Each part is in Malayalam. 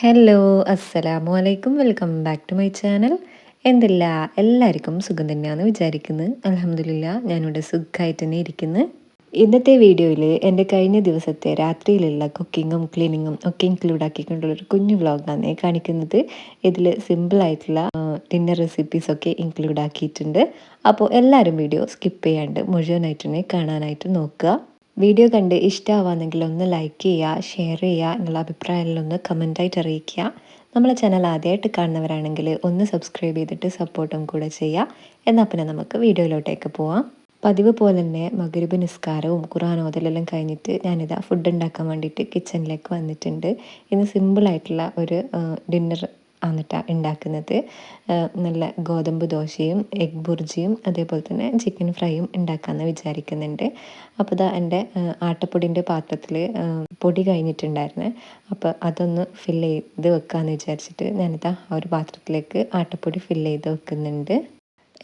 ഹലോ അസ്സലാമു അലൈക്കും welcome back to my channel എന്തില്ല? എല്ലാവർക്കും സുഖം തന്നെയാണെന്ന് വിചാരിക്കുന്നത് അലഹമില്ല ഞാനിവിടെ സുഖമായിട്ട് തന്നെ ഇരിക്കുന്നു. ഇന്നത്തെ വീഡിയോയിൽ എന്റെ കഴിഞ്ഞ ദിവസത്തെ രാത്രിയിലുള്ള കുക്കിങ്ങും ക്ലീനിങ്ങും ഒക്കെ ഇൻക്ലൂഡ് ആക്കിക്കൊണ്ടുള്ളൊരു കുഞ്ഞു വ്ളോഗാണ് കാണിക്കുന്നത്. ഇതിൽ സിമ്പിളായിട്ടുള്ള ഡിന്നർ റെസിപ്പീസൊക്കെ ഇൻക്ലൂഡ് ആക്കിയിട്ടുണ്ട്. അപ്പോൾ എല്ലാവരും വീഡിയോ സ്കിപ്പ് ചെയ്യാണ്ട് മുഴുവനായിട്ട് തന്നെ കാണാനായിട്ട് നോക്കുക. വീഡിയോ കണ്ട് ഇഷ്ടമാവാന്നെങ്കിൽ ഒന്ന് ലൈക്ക് ചെയ്യുക ഷെയർ ചെയ്യുക എന്നുള്ള അഭിപ്രായങ്ങളിലൊന്ന് കമന്റായിട്ട് അറിയിക്കുക. നമ്മളെ ചാനൽ ആദ്യമായിട്ട് കാണുന്നവരാണെങ്കിൽ ഒന്ന് സബ്സ്ക്രൈബ് ചെയ്തിട്ട് സപ്പോർട്ടും കൂടെ ചെയ്യുക എന്നാൽ പിന്നെ നമുക്ക് വീഡിയോയിലോട്ടേക്ക് പോവാം. പതിവ് പോലെ തന്നെ മകരുബ് നിസ്കാരവും ഖുറാൻ ഓതലെല്ലാം കഴിഞ്ഞിട്ട് ഞാനിതാ ഫുഡ് ഉണ്ടാക്കാൻ വേണ്ടിയിട്ട് കിച്ചണിലേക്ക് വന്നിട്ടുണ്ട്. ഇന്ന് സിമ്പിളായിട്ടുള്ള ഒരു ഡിന്നർ ആന്നിട്ടാ ഉണ്ടാക്കുന്നത് നല്ല ഗോതമ്പ് ദോശയും എഗ് ബുർജിയും അതേപോലെ തന്നെ ചിക്കൻ ഫ്രൈയും ഉണ്ടാക്കാമെന്ന് വിചാരിക്കുന്നുണ്ട്. അപ്പോൾ ഇതാ എന്റെ ആട്ടപ്പൊടിന്റെ പാത്രത്തിൽ പൊടി കഴിഞ്ഞിട്ടുണ്ടായിരുന്നു. അപ്പോൾ അതൊന്ന് ഫില്ല് ചെയ്ത് വെക്കാമെന്ന് വിചാരിച്ചിട്ട് ഞാനിതാ ആ ഒരു പാത്രത്തിലേക്ക് ആട്ടപ്പൊടി ഫില്ല് ചെയ്ത് വെക്കുന്നുണ്ട്.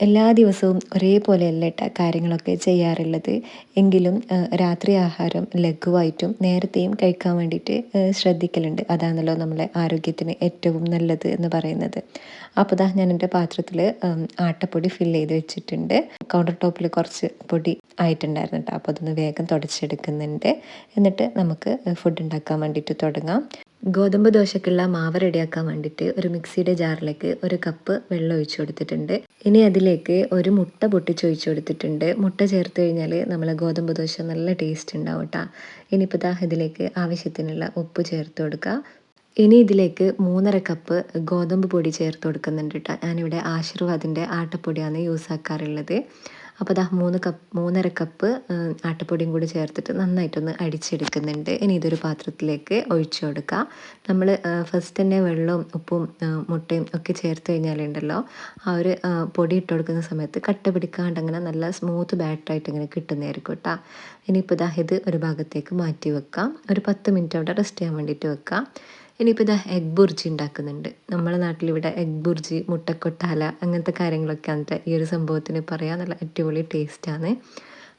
എല്ലാ ദിവസവും ഒരേപോലെയല്ല ഇട്ട കാര്യങ്ങളൊക്കെ ചെയ്യാറുള്ളത്. എങ്കിലും രാത്രി ആഹാരം ലഘുവായിട്ടും നേരത്തെയും കഴിക്കാൻ വേണ്ടിയിട്ട് ശ്രദ്ധിക്കലുണ്ട്. അതാണല്ലോ നമ്മളെ ആരോഗ്യത്തിന് ഏറ്റവും നല്ലത് എന്ന് പറയുന്നത്. അപ്പോൾ ദാ ഞാൻ എന്റെ പാത്രത്തിൽ ആട്ടപ്പൊടി ഫിൽ ചെയ്ത് വെച്ചിട്ടുണ്ട്. കൗണ്ടർ ടോപ്പിൽ കുറച്ച് പൊടി ആയിട്ടുണ്ടായിരുന്നു കേട്ടോ അപ്പോൾ അതൊന്ന് വേഗം തുടച്ചെടുക്കുന്നുണ്ട്. എന്നിട്ട് നമുക്ക് ഫുഡ് ഉണ്ടാക്കാൻ വേണ്ടിയിട്ട് തുടങ്ങാം. ഗോതമ്പ് ദോശക്കുള്ള മാവ് റെഡിയാക്കാൻ വേണ്ടിയിട്ട് ഒരു മിക്സിയുടെ ജാറിലേക്ക് ഒരു കപ്പ് വെള്ളം ഒഴിച്ചു കൊടുത്തിട്ടുണ്ട്. ഇനി അതിലേക്ക് ഒരു മുട്ട പൊട്ടിച്ചൊഴിച്ചു കൊടുത്തിട്ടുണ്ട്. മുട്ട ചേർത്ത് കഴിഞ്ഞാൽ നമ്മൾ ഗോതമ്പ് ദോശ നല്ല ടേസ്റ്റ് ഉണ്ടാവും കേട്ടോ ഇനിയിപ്പോൾ ദാ ഇതിലേക്ക് ആവശ്യത്തിനുള്ള ഉപ്പ് ചേർത്ത് കൊടുക്കുക ഇനി ഇതിലേക്ക് മൂന്നര കപ്പ് ഗോതമ്പ് പൊടി ചേർത്ത് കൊടുക്കുന്നുണ്ട് കേട്ടോ ഞാനിവിടെ ആശീർവാദിന്റെ ആട്ടപ്പൊടിയാണ് യൂസ് ആക്കാറുള്ളത്. അപ്പോൾ അതാ മൂന്ന് കപ്പ് മൂന്നര കപ്പ് ആട്ടപ്പൊടിയും കൂടി ചേർത്തിട്ട് നന്നായിട്ടൊന്ന് അടിച്ചെടുക്കുന്നുണ്ട്. ഇനി ഇതൊരു പാത്രത്തിലേക്ക് ഒഴിച്ചു കൊടുക്കുക നമ്മൾ ഫസ്റ്റ് തന്നെ വെള്ളവും ഉപ്പും മുട്ടയും ഒക്കെ ചേർത്ത് കഴിഞ്ഞാലുണ്ടല്ലോ ആ ഒരു പൊടി ഇട്ട് കൊടുക്കുന്ന സമയത്ത് കട്ട പിടിക്കാണ്ട് അങ്ങനെ നല്ല സ്മൂത്ത് ബാറ്ററായിട്ട് ഇങ്ങനെ കിട്ടുന്നതായിരിക്കും കേട്ടോ ഇനിയിപ്പോൾ ഇതാ ഇത് ഒരു ഭാഗത്തേക്ക് മാറ്റി വെക്കാം. ഒരു പത്ത് മിനിറ്റ് അവിടെ റെസ്റ്റ് ചെയ്യാൻ വേണ്ടിയിട്ട് വെക്കാം. ഇനിയിപ്പോൾ ഇതാ എഗ് ബുർജി ഉണ്ടാക്കുന്നുണ്ട്. നമ്മുടെ നാട്ടിലിവിടെ എഗ് ബുർജി മുട്ടക്കൊട്ടാല അങ്ങനത്തെ കാര്യങ്ങളൊക്കെ എന്നിട്ട് ഈ ഒരു സംഭവത്തിന് പറയാൻ നല്ല അടിപൊളി ടേസ്റ്റാണ്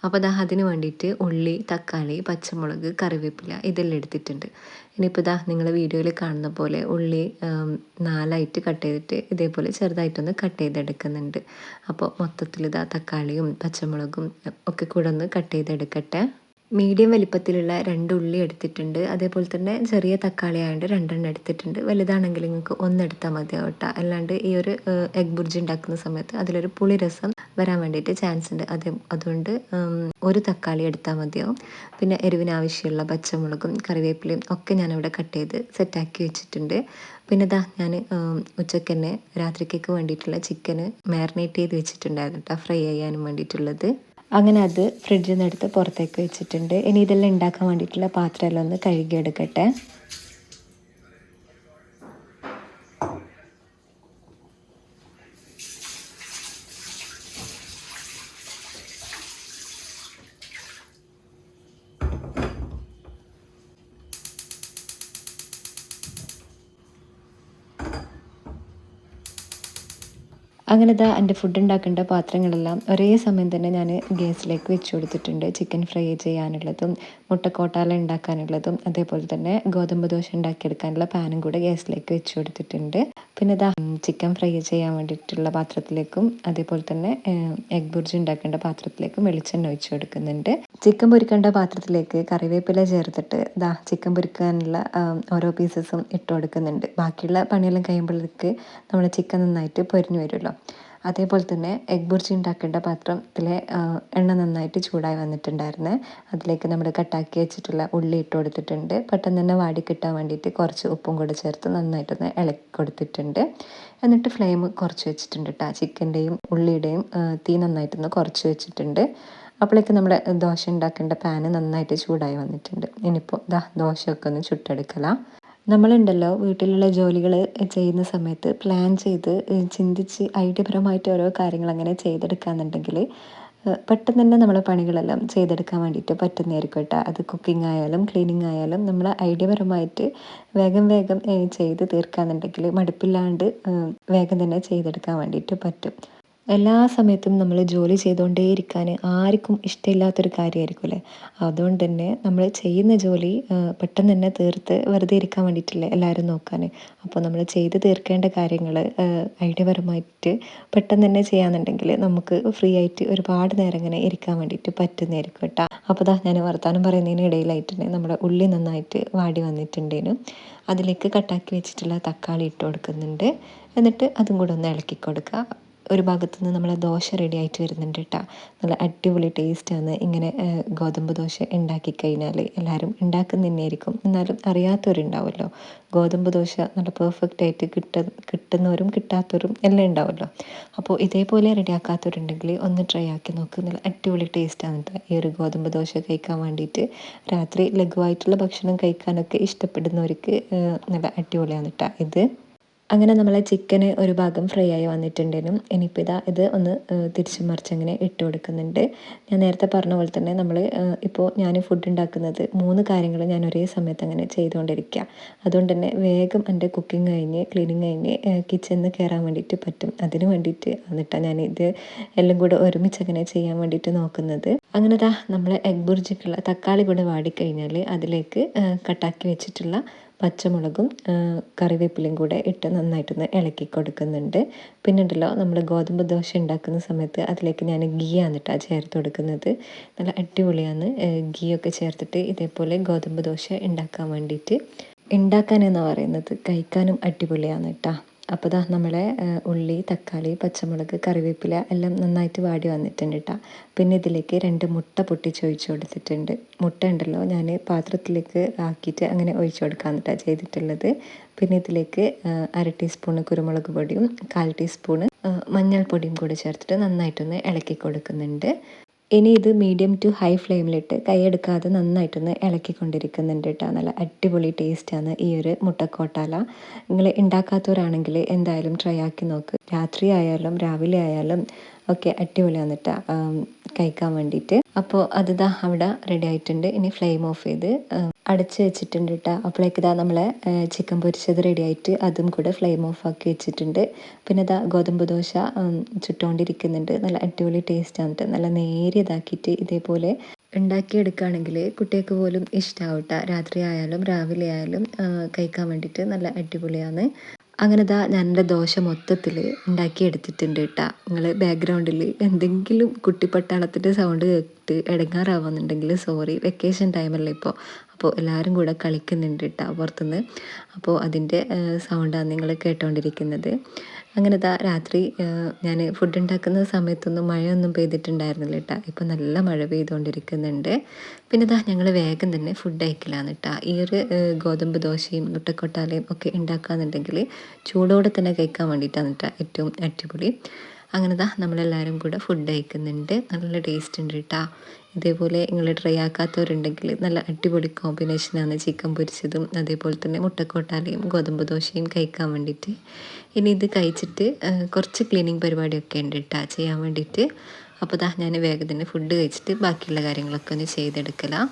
അപ്പോൾ അതാ അതിന് വേണ്ടിയിട്ട് ഉള്ളി തക്കാളി പച്ചമുളക് കറിവേപ്പില ഇതെല്ലാം എടുത്തിട്ടുണ്ട്. ഇനിയിപ്പോൾ ഇതാ നിങ്ങൾ വീഡിയോയിൽ കാണുന്ന പോലെ ഉള്ളി നാലായിട്ട് കട്ട് ചെയ്തിട്ട് ഇതേപോലെ ചെറുതായിട്ടൊന്ന് കട്ട് ചെയ്തെടുക്കുന്നുണ്ട്. അപ്പോൾ മൊത്തത്തിൽ ഇതാ തക്കാളിയും പച്ചമുളകും ഒക്കെ കൂടെ ഒന്ന് കട്ട് ചെയ്തെടുക്കട്ടെ. മീഡിയം വലിപ്പത്തിലുള്ള രണ്ട് ഉള്ളി എടുത്തിട്ടുണ്ട്. അതേപോലെ തന്നെ ചെറിയ തക്കാളി ആയതുകൊണ്ട് രണ്ടെണ്ണം എടുത്തിട്ടുണ്ട്. വലുതാണെങ്കിൽ നിങ്ങൾക്ക് ഒന്നെടുത്താൽ മതിയാവും കേട്ടോ. അല്ലാണ്ട് ഈ ഒരു എഗ് ബുർജി ഉണ്ടാക്കുന്ന സമയത്ത് അതിലൊരു പുളി രസം വരാൻ വേണ്ടിയിട്ട് ചാൻസ് ഉണ്ട്. അതേ അതുകൊണ്ട് ഒരു തക്കാളി എടുത്താൽ മതിയാവും. പിന്നെ എരിവിനാവശ്യമുള്ള പച്ചമുളകും കറിവേപ്പിലയും ഒക്കെ ഞാനിവിടെ കട്ട് ചെയ്ത് സെറ്റാക്കി വെച്ചിട്ടുണ്ട്. പിന്നെ ഇതാ ഞാൻ ഉച്ചയ്ക്ക് തന്നെ രാത്രിക്കേക്ക് വേണ്ടിയിട്ടുള്ള ചിക്കന് മാരിനേറ്റ് ചെയ്ത് വെച്ചിട്ടുണ്ടായിരുന്നു കേട്ടോ. ഫ്രൈ ചെയ്യാനും വേണ്ടിയിട്ടുള്ളത്. അങ്ങനെ അത് ഫ്രിഡ്ജിൽ നിന്ന് എടുത്ത് പുറത്തേക്ക് വെച്ചിട്ടുണ്ട്. ഇനി ഇതെല്ലാം ഉണ്ടാക്കാൻ വേണ്ടിയിട്ടുള്ള പാത്രമെല്ലാം ഒന്ന് കഴുകിയെടുക്കട്ടെ. അങ്ങനെ ഇതാ എന്റെ ഫുഡ് ഉണ്ടാക്കേണ്ട പാത്രങ്ങളെല്ലാം ഒരേ സമയം തന്നെ ഞാൻ ഗ്യാസിലേക്ക് വെച്ച് കൊടുത്തിട്ടുണ്ട്. ചിക്കൻ ഫ്രൈ ചെയ്യാനുള്ളതും മുട്ടക്കോട്ടാല ഉണ്ടാക്കാനുള്ളതും അതേപോലെ തന്നെ ഗോതമ്പ് ദോശ ഉണ്ടാക്കിയെടുക്കാനുള്ള പാനും കൂടെ ഗ്യാസിലേക്ക് വെച്ച് കൊടുത്തിട്ടുണ്ട്. പിന്നെ ഇതാ ചിക്കൻ ഫ്രൈ ചെയ്യാൻ വേണ്ടിയിട്ടുള്ള പാത്രത്തിലേക്കും അതേപോലെ തന്നെ എഗ് ബുർജി ഉണ്ടാക്കേണ്ട പാത്രത്തിലേക്കും വെളിച്ചെണ്ണ ഒഴിച്ചു കൊടുക്കുന്നുണ്ട്. ചിക്കൻ പൊരിക്കേണ്ട പാത്രത്തിലേക്ക് കറിവേപ്പില ചേർത്തിട്ട് ഇതാ ചിക്കൻ പൊരിക്കാനുള്ള ഓരോ പീസസും ഇട്ട് കൊടുക്കുന്നുണ്ട്. ബാക്കിയുള്ള പണിയെല്ലാം കഴിയുമ്പോഴേക്ക് നമ്മൾ ചിക്കൻ നന്നായിട്ട് പൊരിഞ്ഞു വരുമല്ലോ. അതേപോലെ തന്നെ എഗ് ബുർജി ഉണ്ടാക്കേണ്ട പാത്രത്തിലെ എണ്ണ നന്നായിട്ട് ചൂടായി വന്നിട്ടുണ്ടായിരുന്നു. അതിലേക്ക് നമ്മൾ കട്ടാക്കി വെച്ചിട്ടുള്ള ഉള്ളി ഇട്ട് കൊടുത്തിട്ടുണ്ട്. പെട്ടെന്ന് തന്നെ വാടി കിട്ടാൻ വേണ്ടിയിട്ട് കുറച്ച് ഉപ്പും കൂടെ ചേർത്ത് നന്നായിട്ടൊന്ന് ഇളക്കി കൊടുത്തിട്ടുണ്ട്. എന്നിട്ട് ഫ്ലെയിം കുറച്ച് വെച്ചിട്ടുണ്ട് കേട്ടോ ചിക്കന്റെയും ഉള്ളിയുടെയും തീ നന്നായിട്ടൊന്ന് കുറച്ച് വെച്ചിട്ടുണ്ട്. അപ്പോഴേക്ക് നമ്മൾ ദോശ ഉണ്ടാക്കേണ്ട പാന് നന്നായിട്ട് ചൂടായി വന്നിട്ടുണ്ട്. ഇനിയിപ്പോൾ ദാ ദോശയൊക്കെ ഒന്ന് ചുട്ടെടുക്കലാം. നമ്മളുണ്ടല്ലോ വീട്ടിലുള്ള ജോലികൾ ചെയ്യുന്ന സമയത്ത് പ്ലാൻ ചെയ്ത് ചിന്തിച്ച് ഐഡിയപരമായിട്ട് ഓരോ കാര്യങ്ങൾ അങ്ങനെ ചെയ്തെടുക്കുകയെന്നുണ്ടെങ്കിൽ പെട്ടെന്ന് തന്നെ നമ്മളെ പണികളെല്ലാം ചെയ്തെടുക്കാൻ വേണ്ടിയിട്ട് പറ്റുന്നതായിരിക്കും കേട്ടോ അത് കുക്കിംഗ് ആയാലും ക്ലീനിങ് ആയാലും നമ്മൾ ഐഡിയപരമായിട്ട് വേഗം വേഗം ചെയ്ത് തീർക്കാന്നുണ്ടെങ്കിൽ മടുപ്പില്ലാണ്ട് വേഗം തന്നെ ചെയ്തെടുക്കാൻ വേണ്ടിയിട്ട് പറ്റും. എല്ലാ സമയത്തും നമ്മൾ ജോലി ചെയ്തുകൊണ്ടേയിരിക്കാൻ ആർക്കും ഇഷ്ടമില്ലാത്തൊരു കാര്യമായിരിക്കുമല്ലേ അതുകൊണ്ട് തന്നെ നമ്മൾ ചെയ്യുന്ന ജോലി പെട്ടെന്ന് തന്നെ തീർത്ത് വെറുതെ ഇരിക്കാൻ വേണ്ടിയിട്ടില്ലേ എല്ലാവരും നോക്കാൻ അപ്പോൾ നമ്മൾ ചെയ്ത് തീർക്കേണ്ട കാര്യങ്ങൾ ഐഡിയപരമായിട്ട് പെട്ടെന്ന് തന്നെ ചെയ്യാന്നുണ്ടെങ്കിൽ നമുക്ക് ഫ്രീ ആയിട്ട് ഒരുപാട് നേരം ഇങ്ങനെ ഇരിക്കാൻ വേണ്ടിയിട്ട് പറ്റുന്നതായിരിക്കും കേട്ടോ. അപ്പോൾ ദാ ഞാൻ വർത്തമാനം പറയുന്നതിന് ഇടയിലായിട്ട് തന്നെ നമ്മുടെ ഉള്ളി നന്നായിട്ട് വാടി വന്നിട്ടുണ്ടേനു. അതിലേക്ക് കട്ടാക്കി വെച്ചിട്ടുള്ള തക്കാളി ഇട്ട് കൊടുക്കുന്നുണ്ട്. എന്നിട്ട് അതും കൂടെ ഒന്ന് ഇളക്കി കൊടുക്കുക. ഒരു ഭാഗത്തു നിന്ന് നമ്മളെ ദോശ റെഡി ആയിട്ട് വരുന്നുണ്ട് കേട്ടോ നല്ല അടിപൊളി ടേസ്റ്റാണ് ഇങ്ങനെ ഗോതമ്പ് ദോശ ഉണ്ടാക്കി കഴിഞ്ഞാൽ എല്ലാവരും ഉണ്ടാക്കുന്ന തന്നെയായിരിക്കും എന്നാലും അറിയാത്തവരുണ്ടാവുമല്ലോ ഗോതമ്പ് ദോശ നല്ല പെർഫെക്റ്റ് ആയിട്ട് കിട്ട കിട്ടുന്നവരും കിട്ടാത്തവരും എല്ലാം ഉണ്ടാവുമല്ലോ അപ്പോൾ ഇതേപോലെ റെഡിയാക്കാത്തവരുണ്ടെങ്കിൽ ഒന്ന് ട്രൈ ആക്കി നോക്ക്. നല്ല അടിപൊളി ടേസ്റ്റാണ് കേട്ടോ ഈ ഒരു ഗോതമ്പ് ദോശ കഴിക്കാൻ വേണ്ടിയിട്ട് രാത്രി ലഘുവായിട്ടുള്ള ഭക്ഷണം കഴിക്കാനൊക്കെ ഇഷ്ടപ്പെടുന്നവർക്ക് നല്ല അടിപൊളിയാണ് കേട്ടോ ഇത്. അങ്ങനെ നമ്മളെ ചിക്കന് ഒരു ഭാഗം ഫ്രൈ ആയി വന്നിട്ടുണ്ടെങ്കിലും ഇനിയിപ്പോൾ ഇതാ ഇത് ഒന്ന് തിരിച്ചു മറിച്ച് അങ്ങനെ ഇട്ട് കൊടുക്കുന്നുണ്ട്. ഞാൻ നേരത്തെ പറഞ്ഞ പോലെ തന്നെ നമ്മൾ ഇപ്പോൾ ഞാൻ ഫുഡ് ഉണ്ടാക്കുന്നത് മൂന്ന് കാര്യങ്ങൾ ഞാൻ ഒരേ സമയത്ത് അങ്ങനെ ചെയ്തുകൊണ്ടിരിക്കുക അതുകൊണ്ട് തന്നെ വേഗം എന്റെ കുക്കിംഗ് കഴിഞ്ഞ് ക്ലീനിങ് കഴിഞ്ഞ് കിച്ചണിൽ കയറാൻ വേണ്ടിയിട്ട് പറ്റും. അതിന് വേണ്ടിയിട്ട് എന്നിട്ടാണ് ഞാൻ ഇത് എല്ലാം കൂടെ ഒരുമിച്ച് അങ്ങനെ ചെയ്യാൻ വേണ്ടിയിട്ട് നോക്കുന്നത്. അങ്ങനെ ദാ നമ്മൾ എഗ് ബുർജിക്കുള്ള തക്കാളി കൂടെ വാടിക്കഴിഞ്ഞാൽ അതിലേക്ക് കട്ടാക്കി വെച്ചിട്ടുള്ള പച്ചമുളകും കറിവേപ്പിലയും കൂടെ ഇട്ട് നന്നായിട്ടൊന്ന് ഇളക്കി കൊടുക്കുന്നുണ്ട്. പിന്നെ ഉണ്ടല്ലോ നമ്മൾ ഗോതമ്പ് ദോശ ഉണ്ടാക്കുന്ന സമയത്ത് അതിലേക്ക് ഞാൻ ഗീ ആന്നിട്ടാണ് ചേർത്ത് കൊടുക്കുന്നത്. നല്ല അടിപൊളിയാണ്. ഗീയൊക്കെ ചേർത്തിട്ട് ഇതേപോലെ ഗോതമ്പ് ദോശ ഉണ്ടാക്കാൻ വേണ്ടിയിട്ട് ഉണ്ടാക്കാൻ എന്ന് പറയുന്നത്? കഴിക്കാനും അടിപൊളിയാണ് കേട്ടോ അപ്പോൾ ദാ നമ്മളെ ഉള്ളി തക്കാളി പച്ചമുളക് കറിവേപ്പില എല്ലാം നന്നായിട്ട് വാടി വന്നിട്ടുണ്ട് കേട്ടോ പിന്നെ ഇതിലേക്ക് രണ്ട് മുട്ട പൊട്ടിച്ച് ഒഴിച്ചു കൊടുത്തിട്ടുണ്ട്. മുട്ട ഉണ്ടല്ലോ ഞാൻ പാത്രത്തിലേക്ക് ആക്കിയിട്ട് അങ്ങനെ ഒഴിച്ചു കൊടുക്കാന്നിട്ടാണ് ചെയ്തിട്ടുള്ളത്. പിന്നെ ഇതിലേക്ക് അര ടീസ്പൂണ് കുരുമുളക് പൊടിയും കാൽ ടീസ്പൂണ് മഞ്ഞൾപ്പൊടിയും കൂടി ചേർത്തിട്ട് നന്നായിട്ടൊന്ന് ഇളക്കി കൊടുക്കുന്നുണ്ട്. ഇനി ഇത് മീഡിയം ടു ഹൈ ഫ്ലെയിമിലിട്ട് കൈയെടുക്കാതെ നന്നായിട്ടൊന്ന് ഇളക്കിക്കൊണ്ടിരിക്കുന്നുണ്ട് കേട്ടോ നല്ല അടിപൊളി ടേസ്റ്റാണ് ഈ ഒരു മുട്ടക്കോട്ടാല. നിങ്ങൾ ഉണ്ടാക്കാത്തവരാണെങ്കിൽ എന്തായാലും ട്രൈ ആക്കി നോക്ക്. രാത്രി ആയാലും രാവിലെ ആയാലും ഒക്കെ അടിപൊളിയാണ് വന്നിട്ട് കഴിക്കാൻ വേണ്ടിയിട്ട്. അപ്പോൾ അത് ദാ അവിടെ റെഡി ആയിട്ടുണ്ട്. ഇനി ഫ്ലെയിം ഓഫ് ചെയ്ത് അടച്ച് വെച്ചിട്ടുണ്ട് കേട്ടോ അപ്പോഴേക്ക് ഇതാ നമ്മളെ ചിക്കൻ പൊരിച്ചത് റെഡി ആയിട്ട് അതും കൂടെ ഫ്ലെയിം ഓഫ് ആക്കി വെച്ചിട്ടുണ്ട്. പിന്നെ ഇതാ ഗോതമ്പ് ദോശ ചുട്ടുകൊണ്ടിരിക്കുന്നുണ്ട് നല്ല അടിപൊളി ടേസ്റ്റാണ് കേട്ടോ നല്ല നേരിയതാക്കിയിട്ട് ഇതേപോലെ ഉണ്ടാക്കിയെടുക്കുകയാണെങ്കിൽ കുട്ടികൾക്ക് പോലും ഇഷ്ടമാവട്ടെ രാത്രി ആയാലും രാവിലെ ആയാലും കഴിക്കാൻ വേണ്ടിയിട്ട് നല്ല അടിപൊളിയാണ്. അങ്ങനെ ദാ ഞാൻ എന്റെ ദോശ മൊത്തത്തിൽ ഉണ്ടാക്കിയെടുത്തിട്ടുണ്ട് കേട്ടോ. നിങ്ങൾ ബാക്ക്ഗ്രൗണ്ടിൽ എന്തെങ്കിലും കുട്ടിപ്പട്ടാളത്തിന്റെ സൗണ്ട് കേട്ട് ഇടങ്ങാറാവുന്നുണ്ടെങ്കിൽ സോറി വെക്കേഷൻ ടൈമല്ലേ ഇപ്പോൾ അപ്പോൾ എല്ലാവരും കൂടെ കളിക്കുന്നുണ്ട് കേട്ടോ പുറത്തുനിന്ന്. അപ്പോൾ അതിന്റെ സൗണ്ടാണ് നിങ്ങൾ കേട്ടുകൊണ്ടിരിക്കുന്നത് അങ്ങനെ ദാ രാത്രി ഞാൻ ഫുഡ് ഉണ്ടാക്കുന്ന സമയത്തൊന്നും മഴയൊന്നും പെയ്തിട്ടുണ്ടായിരുന്നില്ല കേട്ടോ. ഇപ്പം നല്ല മഴ പെയ്തുകൊണ്ടിരിക്കുന്നുണ്ട്. പിന്നെ ദാ ഞങ്ങൾ വേഗം തന്നെ ഫുഡ് അയക്കലാണ് കേട്ടോ. ഈ ഒരു ഗോതമ്പ് ദോശയും മുട്ടക്കൊട്ടാലയും ഒക്കെ ഉണ്ടാക്കുകയെന്നുണ്ടെങ്കിൽ ചൂടോടെ തന്നെ കഴിക്കാൻ വേണ്ടിയിട്ടാണ് കേട്ടോ ഏറ്റവും അടിപൊളി. അങ്ങനെ ദാ നമ്മളെല്ലാവരും കൂടെ ഫുഡ് അയക്കുന്നുണ്ട് നല്ല ടേസ്റ്റ് ഉണ്ട് കേട്ടോ. ഇതേപോലെ നിങ്ങൾ ട്രൈ ആക്കാത്തവരുണ്ടെങ്കിൽ നല്ല അടിപൊളി കോമ്പിനേഷനാണ് ചിക്കൻ പൊരിച്ചതും അതേപോലെ തന്നെ മുട്ടക്കോട്ടാലയും ഗോതമ്പ് ദോശയും കഴിക്കാൻ വേണ്ടിയിട്ട്. ഇനി ഇത് കഴിച്ചിട്ട് കുറച്ച് ക്ലീനിങ് പരിപാടിയൊക്കെ ഉണ്ട് കേട്ടോ ചെയ്യാൻ വേണ്ടിയിട്ട്. അപ്പോൾ ഞാൻ വേഗം തന്നെ ഫുഡ് കഴിച്ചിട്ട് ബാക്കിയുള്ള കാര്യങ്ങളൊക്കെ ഒന്ന് ചെയ്തെടുക്കലാണ്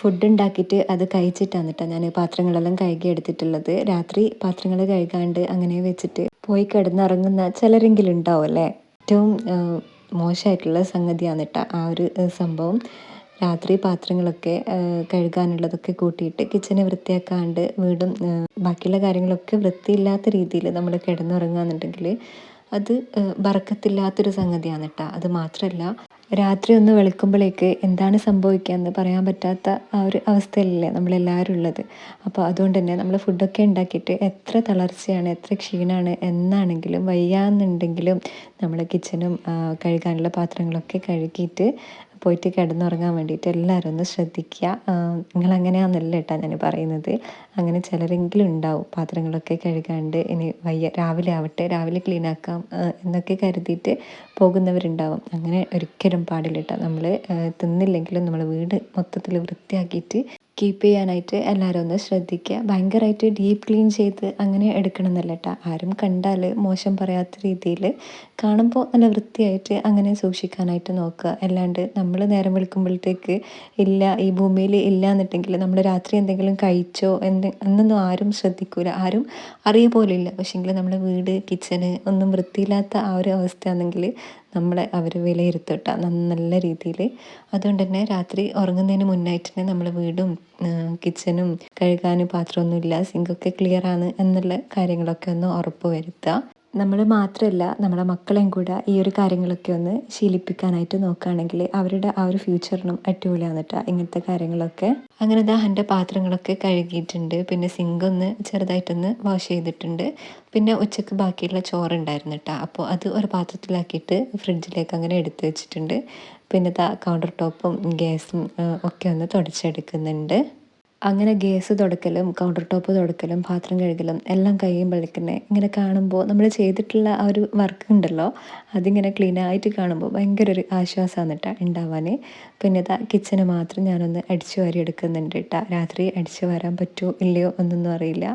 ഫുഡ് ഉണ്ടാക്കിയിട്ട് അത് കഴിച്ചിട്ടാണ് കേട്ടോ ഞാൻ പാത്രങ്ങളെല്ലാം കഴുകി എടുത്തിട്ടുള്ളത്. രാത്രി പാത്രങ്ങൾ കഴുകാണ്ട് അങ്ങനെ വെച്ചിട്ട് പോയി കിടന്നിറങ്ങുന്ന ചിലരെങ്കിലും ഉണ്ടാവും അല്ലേ? ഏറ്റവും മോശമായിട്ടുള്ള സംഗതിയാണ് കേട്ടോ ആ ഒരു സംഭവം. രാത്രി പാത്രങ്ങളൊക്കെ കഴുകാനുള്ളതൊക്കെ കൂട്ടിയിട്ട് കിച്ചനെ വൃത്തിയാക്കാണ്ട് വീടും ബാക്കിയുള്ള കാര്യങ്ങളൊക്കെ വൃത്തിയില്ലാത്ത രീതിയിൽ നമ്മൾ കിടന്നുറങ്ങുകയെന്നുണ്ടെങ്കിൽ അത് ബറക്കത്തില്ലാത്തൊരു സംഗതിയാണ് കേട്ടോ അത് മാത്രമല്ല രാത്രി ഒന്ന് വെളുക്കുമ്പോഴേക്ക് എന്താണ് സംഭവിക്കുക എന്ന് പറയാൻ പറ്റാത്ത ആ ഒരു അവസ്ഥയിലല്ലേ നമ്മളെല്ലാവരും ഉള്ളത്. അപ്പോൾ അതുകൊണ്ട് തന്നെ നമ്മൾ ഫുഡൊക്കെ ഉണ്ടാക്കിയിട്ട് എത്ര തളർച്ചയാണ് എത്ര ക്ഷീണമാണ് എന്നാണെങ്കിലും വയ്യാന്നുണ്ടെങ്കിലും നമ്മൾ കിച്ചനും കഴുകാനുള്ള പാത്രങ്ങളൊക്കെ കഴുകിയിട്ട് പോയിട്ട് കിടന്നുറങ്ങാൻ വേണ്ടിയിട്ട് എല്ലാവരും ഒന്ന് ശ്രദ്ധിക്കുക. നിങ്ങൾ അങ്ങനെയാണെന്നല്ല കേട്ടോ ഞാൻ പറയുന്നത്. അങ്ങനെ ചിലരെങ്കിലും ഉണ്ടാവും പാത്രങ്ങളൊക്കെ കഴുകാണ്ട് ഇനി വയ്യ രാവിലെ ആവട്ടെ രാവിലെ ക്ലീൻ ആക്കാം എന്നൊക്കെ കരുതിയിട്ട് പോകുന്നവരുണ്ടാവും. അങ്ങനെ ഒരിക്കലും പാടില്ല കേട്ടോ നമ്മൾ തിന്നില്ലെങ്കിലും നമ്മൾ വീട് മൊത്തത്തിൽ വൃത്തിയാക്കിയിട്ട് കീപ്പ് ചെയ്യാനായിട്ട് എല്ലാവരും ഒന്ന് ശ്രദ്ധിക്കുക. ഭയങ്കരമായിട്ട് ഡീപ്പ് ക്ലീൻ ചെയ്ത് അങ്ങനെ എടുക്കണം എന്നല്ല കേട്ടോ ആരും കണ്ടാൽ മോശം പറയാത്ത രീതിയിൽ കാണുമ്പോൾ നല്ല വൃത്തിയായിട്ട് അങ്ങനെ സൂക്ഷിക്കാനായിട്ട് നോക്കുക. അല്ലാണ്ട് നമ്മൾ നേരം വിളിക്കുമ്പോഴത്തേക്ക് ഇല്ല ഈ ഭൂമിയിൽ ഇല്ല എന്നിട്ടെങ്കിൽ നമ്മൾ രാത്രി എന്തെങ്കിലും കഴിച്ചോ എന്ത് എന്നൊന്നും ആരും ശ്രദ്ധിക്കൂല. ആരും അറിയ പോലില്ല. പക്ഷേങ്കിൽ നമ്മുടെ വീട് കിച്ചന് ഒന്നും വൃത്തിയില്ലാത്ത ആ ഒരു അവസ്ഥയാണെങ്കിൽ നമ്മളെ അവർ വിലയിരുത്തട്ട നല്ല രീതിയിൽ അതുകൊണ്ട് തന്നെ രാത്രി ഉറങ്ങുന്നതിന് മുന്നായിട്ട് തന്നെ നമ്മൾ വീടും കിച്ചനും കഴുകാനും പാത്രമൊന്നുമില്ല സിങ്കൊക്കെ ക്ലിയർ ആണ് എന്നുള്ള കാര്യങ്ങളൊക്കെ ഒന്ന് ഉറപ്പ് വരുത്തുക നമ്മൾ മാത്രമല്ല നമ്മുടെ മക്കളെയും കൂടെ ഈ ഒരു കാര്യങ്ങളൊക്കെ ഒന്ന് ശീലിപ്പിക്കാനായിട്ട് നോക്കുകയാണെങ്കിൽ അവരുടെ ആ ഒരു ഫ്യൂച്ചറിനും അടിപൊളിയാണ് കേട്ടോ ഇങ്ങനത്തെ കാര്യങ്ങളൊക്കെ. അങ്ങനെ ദാ എന്റെ പാത്രങ്ങളൊക്കെ കഴുകിയിട്ടുണ്ട്. പിന്നെ സിങ്ക് ഒന്ന് ചെറുതായിട്ടൊന്ന് വാഷ് ചെയ്തിട്ടുണ്ട്. പിന്നെ ഉച്ചയ്ക്ക് ബാക്കിയുള്ള ചോറുണ്ടായിരുന്നു കേട്ടോ അപ്പോൾ അത് ഒരു പാത്രത്തിലാക്കിയിട്ട് ഫ്രിഡ്ജിലേക്ക് അങ്ങനെ എടുത്തു വെച്ചിട്ടുണ്ട്. പിന്നെ കൗണ്ടർ ടോപ്പും ഗ്യാസും ഒക്കെ ഒന്ന് തുടച്ചെടുക്കുന്നുണ്ട്. അങ്ങനെ ഗ്യാസ് തുടക്കലും കൗണ്ടർ ടോപ്പ് തുടക്കലും പാത്രം കഴുകലും എല്ലാം കഴിയുമ്പോഴേക്കന്നെ ഇങ്ങനെ കാണുമ്പോൾ നമ്മൾ ചെയ്തിട്ടുള്ള ആ ഒരു വർക്ക് ഉണ്ടല്ലോ അതിങ്ങനെ ക്ലീനായിട്ട് കാണുമ്പോൾ ഭയങ്കര ഒരു ആശ്വാസമാണ് കേട്ടോ ഉണ്ടാവാൻ പിന്നെ ഇതാ കിച്ചന് മാത്രം ഞാനൊന്ന് അടിച്ചു വാരി എടുക്കുന്നുണ്ട് കേട്ടോ രാത്രി അടിച്ചു വരാൻ പറ്റുമോ ഇല്ലയോ എന്നൊന്നും അറിയില്ല.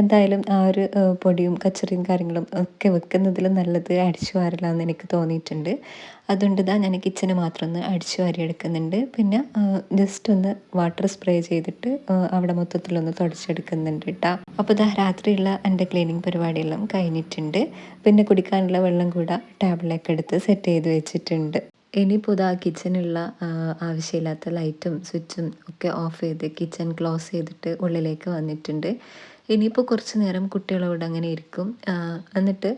എന്തായാലും ആ ഒരു പൊടിയും കച്ചറിയും കാര്യങ്ങളും ഒക്കെ വെക്കുന്നതിലും നല്ലത് അടിച്ചു വാരലാന്ന് എനിക്ക് തോന്നിയിട്ടുണ്ട്. അതുകൊണ്ട് ഇതാ ഞാൻ കിച്ചന് മാത്രം ഒന്ന് അടിച്ചു വാരി എടുക്കുന്നുണ്ട്. പിന്നെ ജസ്റ്റ് ഒന്ന് വാട്ടർ സ്പ്രേ ചെയ്തിട്ട് അവിടെ മൊത്തത്തിലൊന്ന് തുടച്ചെടുക്കുന്നുണ്ട് കേട്ടോ അപ്പോൾ ഇതാ രാത്രിയുള്ള എന്റെ ക്ലീനിങ് പരിപാടിയെല്ലാം കഴിഞ്ഞിട്ടുണ്ട്. പിന്നെ കുടിക്കാനുള്ള വെള്ളം കൂടെ ടേബിളിലേക്ക് എടുത്ത് സെറ്റ് ചെയ്ത് വെച്ചിട്ടുണ്ട്. ഇനിയിപ്പോൾ ഇതാ കിച്ചനുള്ള ആവശ്യമില്ലാത്ത ലൈറ്റും സ്വിച്ചും ഒക്കെ ഓഫ് ചെയ്ത് കിച്ചൺ ക്ലോസ് ചെയ്തിട്ട് ഉള്ളിലേക്ക് വന്നിട്ടുണ്ട്. ഇനിയിപ്പോൾ കുറച്ച് നേരം കുട്ടികളോട് അങ്ങനെ ഇരിക്കും. എന്നിട്ട്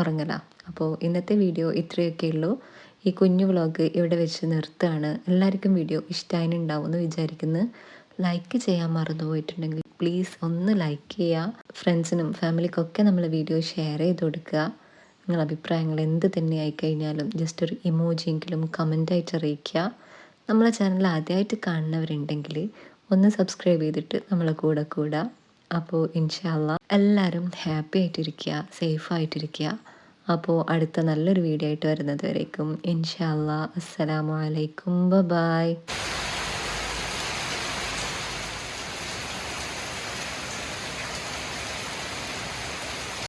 ഉറങ്ങല. അപ്പോൾ ഇന്നത്തെ വീഡിയോ ഇത്രയൊക്കെ ഉള്ളൂ. ഈ കുഞ്ഞു വ്ളോഗ് ഇവിടെ വെച്ച് നിർത്തുകയാണ്. എല്ലാവർക്കും വീഡിയോ ഇഷ്ടമായിട്ടുണ്ടാവും എന്ന് വിചാരിക്കുന്നു. ലൈക്ക് ചെയ്യാൻ മറന്നു പോയിട്ടുണ്ടെങ്കിൽ പ്ലീസ് ഒന്ന് ലൈക്ക് ചെയ്യുക. ഫ്രണ്ട്സിനും ഫാമിലിക്കൊക്കെ നമ്മൾ വീഡിയോ ഷെയർ ചെയ്ത് കൊടുക്കുക. നിങ്ങളുടെ അഭിപ്രായങ്ങൾ എന്ത് തന്നെ ആയിക്കഴിഞ്ഞാലും ജസ്റ്റ് ഒരു ഇമോജിയെങ്കിലും കമന്റായിട്ട് അറിയിക്കുക. നമ്മളെ ചാനൽ ആദ്യമായിട്ട് കാണുന്നവരുണ്ടെങ്കിൽ ഒന്ന് സബ്സ്ക്രൈബ് ചെയ്തിട്ട് നമ്മളെ കൂടെ കൂടുക അപ്പോൾ ഇൻഷാല്ല എല്ലാവരും ഹാപ്പി ആയിട്ടിരിക്കുക സേഫ് ആയിട്ടിരിക്കുക. അപ്പോൾ അടുത്ത നല്ലൊരു വീഡിയോ ആയിട്ട് വരുന്നത് വരേക്കും. ഇൻഷാല്ല അസ്സലാമു അലൈക്കും. ബ ബായ്